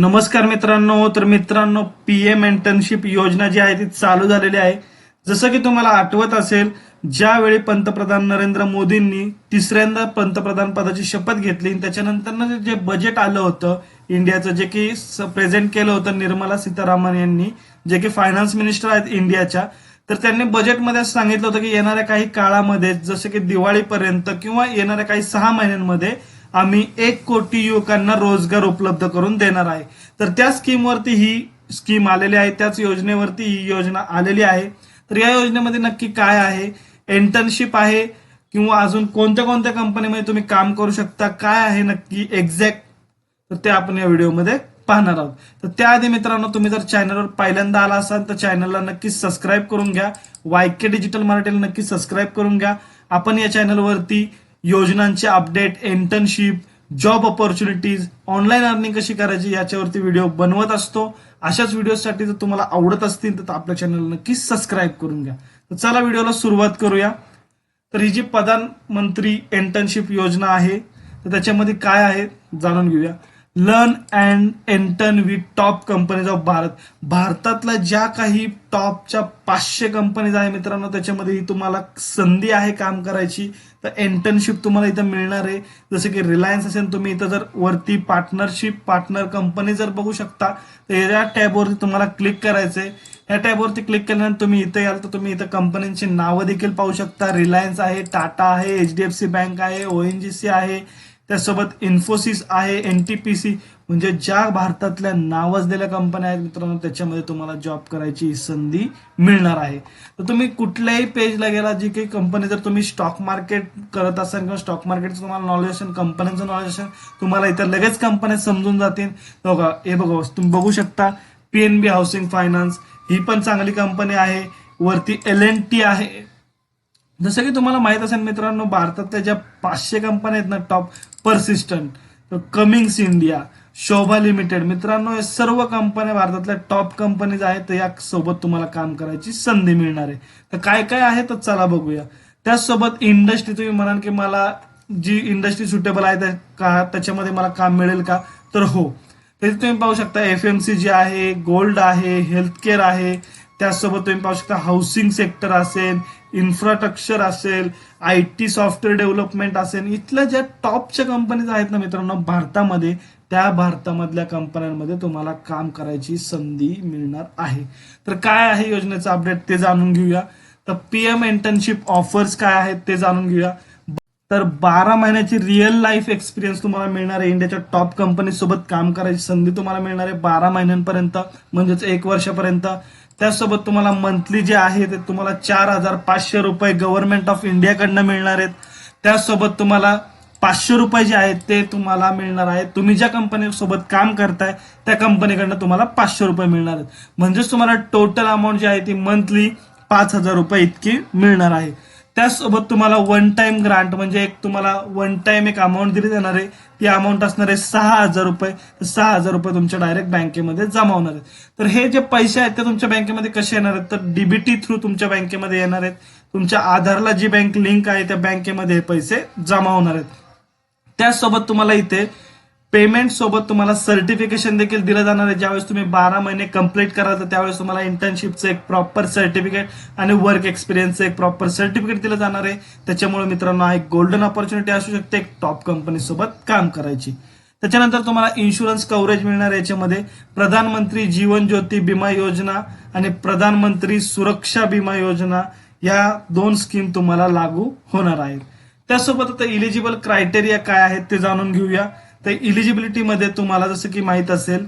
नमस्कार मित्रांनो तर मित्रांनो पी एम इंटर्नशिप योजना जी आहे ती चालू झालेली आहे. जसं की तुम्हाला आठवत असेल ज्यावेळी पंतप्रधान नरेंद्र मोदींनी तिसऱ्यांदा पंतप्रधान पदाची शपथ घेतली आणि त्याच्यानंतर जे बजेट आलं होतं इंडियाचं जे की प्रेझेंट केलं होतं निर्मला सीतारामन यांनी जे की फायनान्स मिनिस्टर आहेत इंडियाच्या तर त्यांनी बजेटमध्ये सांगितलं होतं की येणाऱ्या काही काळामध्ये जसं की दिवाळीपर्यंत किंवा येणाऱ्या काही सहा महिन्यांमध्ये आम्ही एक कोटी युवकांना रोजगार उपलब्ध करून देणार आहे. तर त्या स्कीमवरती ही स्कीम आलेली आहे त्याच योजनेवरती ही योजना आलेली आहे. तर या योजनेमध्ये नक्की काय आहे? इंटर्नशिप आहे किंवा अजून कोणत्या कोणत्या कंपनीमध्ये तुम्ही काम करू शकता? काय आहे नक्की एक्झॅक्ट तर ते आपण या व्हिडिओमध्ये पाहणार आहोत. तर त्याआधी मित्रांनो तुम्ही जर चॅनलवर पहिल्यांदा आला असाल तर चॅनलला नक्की सबस्क्राईब करून घ्या. वायके डिजिटल मराठीला नक्की सबस्क्राईब करून घ्या. आपण या चॅनलवरती योजनांचे update internship job opportunities online earning कशी करायची याच्यावरती व्हिडिओ बनवत असतो. अशाच व्हिडिओसाठी जर तुम्हाला आवडत असतील तर आपल्या चॅनल नक्की सबस्क्राईब करून घ्या. तर चला व्हिडिओला सुरुवात करूया. तर ही जी प्रधानमंत्री इंटर्नशिप योजना आहे तर त्याच्यामध्ये काय आहे जाणून घेऊया. Learn and intern with top companies of Bharat भारतातल्या ज्या काही टॉपच्या पाचशे कंपनीज आहे मित्रांनो त्याच्यामध्ये ही तुम्हाला संधी आहे काम करायची. तर इंटर्नशिप तुम्हाला इथं मिळणार आहे. जसं की रिलायन्स असेल तुम्ही इथं जर वरती पार्टनरशिप पार्टनर कंपनी जर बघू शकता तर या टॅबवरती तुम्हाला क्लिक करायचंय. ह्या टॅबवरती क्लिक केल्यानंतर तुम्ही इथे याल तर तुम्ही इथं कंपन्यांची नावं देखील पाहू शकता. रिलायन्स आहे टाटा आहे एचडीएफसी बँक आहे ओएनजीसी आहे त्यासोबत इन्फोसिस आहे एन टी पी सी म्हणजे ज्या भारतातल्या नावाजलेल्या कंपन्या आहेत मित्रांनो त्याच्यामध्ये तुम्हाला जॉब करायची संधी मिळणार आहे. तर तुम्ही कुठल्याही पेजला गेला जी काही कंपनी जर तुम्ही स्टॉक मार्केट करत असाल किंवा स्टॉक मार्केटचं तुम्हाला नॉलेज असेल कंपन्यांचं नॉलेज असेल तुम्हाला इतर लगेच कंपन्या समजून जातील. बघा हे बघा तुम्ही बघू शकता P N B housing finance ही पण चांगली कंपनी आहे. वरती एल एन टी आहे. जसं की तुम्हाला माहीत असेल मित्रांनो भारतातल्या ज्या पाचशे कंपन्या आहेत ना top persistent Cummins India Shobha limited मित्रांनो या सर्व कंपन्या भारतातल्या टॉप कंपनीज आहेत तर या सोबत तुम्हाला काम करायची संधी मिळणार आहे. तर काय काय आहे तर चला बघूया. त्याचसोबत इंडस्ट्री तुम्ही म्हणाल की मला जी इंडस्ट्री सुटेबल आहे त्या- का त्याच्यामध्ये मला काम मिळेल का? तर हो. तिथे तुम्ही पाहू शकता एफ एम सी जी आहे गोल्ड आहे हेल्थकेअर आहे. त्याचसोबत तुम्ही पाहू शकता हाऊसिंग सेक्टर असेल इन्फ्रास्ट्रक्चर असेल आय टी सॉफ्टवेअर डेव्हलपमेंट असेल इथल्या ज्या टॉपच्या कंपनीज आहेत ना मित्रांनो भारतामध्ये त्या भारतामधल्या कंपन्यांमध्ये तुम्हाला काम करायची संधी मिळणार आहे. तर काय आहे योजनेचं अपडेट ते जाणून घेऊया. तर पीएम इंटर्नशिप ऑफर्स काय आहेत ते जाणून घेऊया. तर बारा महिन्याची रिअल लाईफ एक्सपिरियन्स तुम्हाला मिळणार आहे. इंडियाच्या टॉप कंपनी सोबत काम करायची संधी तुम्हाला मिळणार आहे बारा महिन्यांपर्यंत म्हणजेच एक वर्षापर्यंत. त्यासोबत तुम्हाला मंथली जे आहे ते तुम्हाला चार हजार पाचशे रुपये गव्हर्नमेंट ऑफ इंडियाकडनं मिळणार आहेत. त्यासोबत तुम्हाला पाचशे रुपये जे आहेत ते तुम्हाला मिळणार आहेत. तुम्ही ज्या कंपनी सोबत काम करताय त्या कंपनीकडनं तुम्हाला पाचशे रुपये मिळणार आहेत. म्हणजेच तुम्हाला टोटल अमाऊंट जी आहे ती मंथली पाच हजार रुपये इतकी मिळणार आहे. त्याचसोबत तुम्हाला वन टाइम ग्रांट म्हणजे एक तुम्हाला वन टाइम एक अमाऊंट दिली जाणार आहे. ती अमाऊंट असणार आहे सहा हजार रुपये. सहा हजार रुपये तुमच्या डायरेक्ट बँकेमध्ये जमा होणार आहेत. तर हे जे पैसे आहेत ते तुमच्या बँकेमध्ये कसे येणार आहेत? तर डीबीटी थ्रू तुमच्या बँकेमध्ये येणार आहेत. तुमच्या आधारला जी बँक लिंक आहे त्या बँकेमध्ये हे पैसे जमा होणार आहेत. त्याचसोबत तुम्हाला इथे पेमेंट सोबत तुम्हाला सर्टिफिकेशन देखील दिलं जाणार आहे. ज्यावेळेस तुम्ही बारा महिने कंप्लीट कराल तर त्यावेळेस तुम्हाला इंटर्नशिपचं एक प्रॉपर सर्टिफिकेट आणि वर्क एक्सपिरियन्सचं एक प्रॉपर सर्टिफिकेट दिलं जाणार आहे. त्याच्यामुळे मित्रांनो एक गोल्डन ऑपॉर्च्युनिटी असू शकते एक टॉप कंपनी सोबत काम करायची. त्याच्यानंतर तुम्हाला इन्शुरन्स कव्हरेज मिळणार याच्यामध्ये. प्रधानमंत्री जीवन ज्योती विमा योजना आणि प्रधानमंत्री सुरक्षा विमा योजना या दोन स्कीम तुम्हाला लागू होणार आहेत. त्यासोबत आता इलिजिबल क्रायटेरिया काय आहेत ते जाणून घेऊया. तर इलिजिबिलिटीमध्ये तुम्हाला जसं की माहीत असेल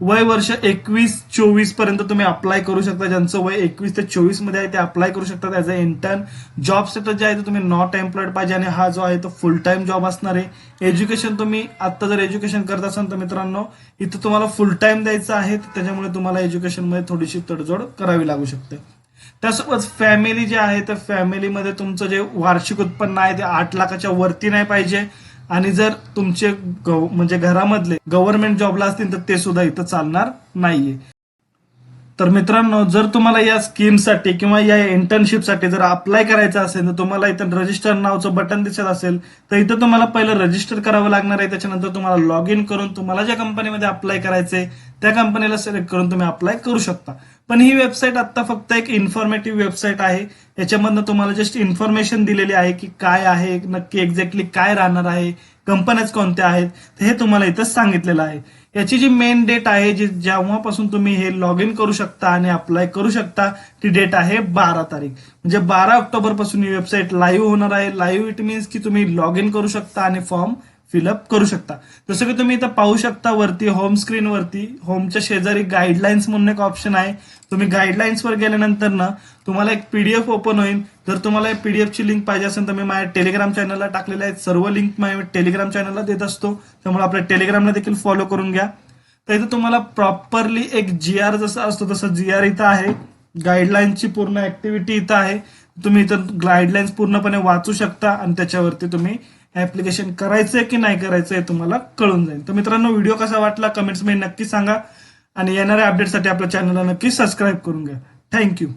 वय वर्ष एकवीस चोवीसपर्यंत तुम्ही अप्लाय करू शकता. ज्यांचं वय एकवीस ते चोवीसमध्ये आहे ते अप्लाय करू शकता as a intern job sector जे आहे ते तुम्ही नॉट एम्प्लॉइड पाहिजे. आणि हा जो आहे तो फुल टाइम जॉब असणार आहे. एज्युकेशन तुम्ही आता जर एज्युकेशन करत असाल तर मित्रांनो इथं तुम्हाला फुल टाइम द्यायचं आहे. त्याच्यामुळे तुम्हाला एज्युकेशनमध्ये थोडीशी तडजोड करावी लागू शकते. त्यासोबत फॅमिली जे आहे तर फॅमिलीमध्ये तुमचं जे वार्षिक उत्पन्न आहे ते आठ लाखाच्या वरती नाही पाहिजे. आणि जर तुमचे म्हणजे घरामधले गव्हर्नमेंट जॉबला असतील तर ते सुद्धा इथं चालणार नाहीये. तर मित्रांनो जर तुम्हाला या स्कीमसाठी किंवा या इंटर्नशिपसाठी जर अप्लाय करायचं असेल तर तुम्हाला इथं रजिस्टर नावचं बटन दिसत असेल तर इथं तुम्हाला पहिलं रजिस्टर करावं लागणार आहे. त्याच्यानंतर तुम्हाला लॉग इन करून तुम्हाला ज्या कंपनीमध्ये अप्लाय करायचंय त्या कंपनीला सिलेक्ट करून तुम्ही अप्लाय करू शकता. पण ही वेबसाईट आता फक्त एक इन्फॉर्मेटिव्ह वेबसाईट आहे. याच्यामधनं तुम्हाला जस्ट इन्फॉर्मेशन दिलेली आहे की काय आहे नक्की एक्झॅक्टली काय राहणार आहे कंपन्याच कोणत्या आहेत तर हे तुम्हाला इथं सांगितलेलं आहे. याची जी मेन डेट आहे जी जेव्हापासून तुम्ही हे लॉग इन करू शकता आणि अप्लाय करू शकता ती डेट आहे बारा तारीख. म्हणजे बारा ऑक्टोबरपासून ही वेबसाईट लाईव्ह होणार आहे. लाईव्ह इट मीन्स की तुम्ही लॉग इन करू शकता आणि फॉर्म फिलअप करू शकता. जसं की तुम्ही इथं पाहू शकता वरती होम स्क्रीन वरती होमच्या शेजारी गाईडलाईन्स म्हणून एक ऑप्शन आहे. तुम्ही गाईडलाईन्स वर गेल्यानंतर ना तुम्हाला एक पीडीएफ ओपन होईल. जर तुम्हाला पीडीएफ ची लिंक पाहिजे असेल तर मी माझ्या टेलिग्राम चॅनलला टाकलेल्या आहेत. सर्व लिंक माझ्या टेलिग्राम चॅनलला देत असतो. त्यामुळे आपल्या टेलिग्रामला देखील फॉलो करून घ्या. तर इथं तुम्हाला प्रॉपरली एक जी आर जसा असतो तसं जी आर इथं आहे. गाईडलाईन्सची पूर्ण ऍक्टिव्हिटी इथं आहे. तुम्ही इथं गाईडलाईन्स पूर्णपणे वाचू शकता आणि त्याच्यावरती तुम्ही ऍप्लिकेशन करायचंय की नाही करायचंय तुम्हाला कळून जाईल. तर मित्रांनो व्हिडिओ कसा वाटला कमेंट्समध्ये नक्की सांगा. आणि येणाऱ्या अपडेटसाठी आपल्या चॅनलला नक्की सबस्क्राईब करून घ्या. थँक्यू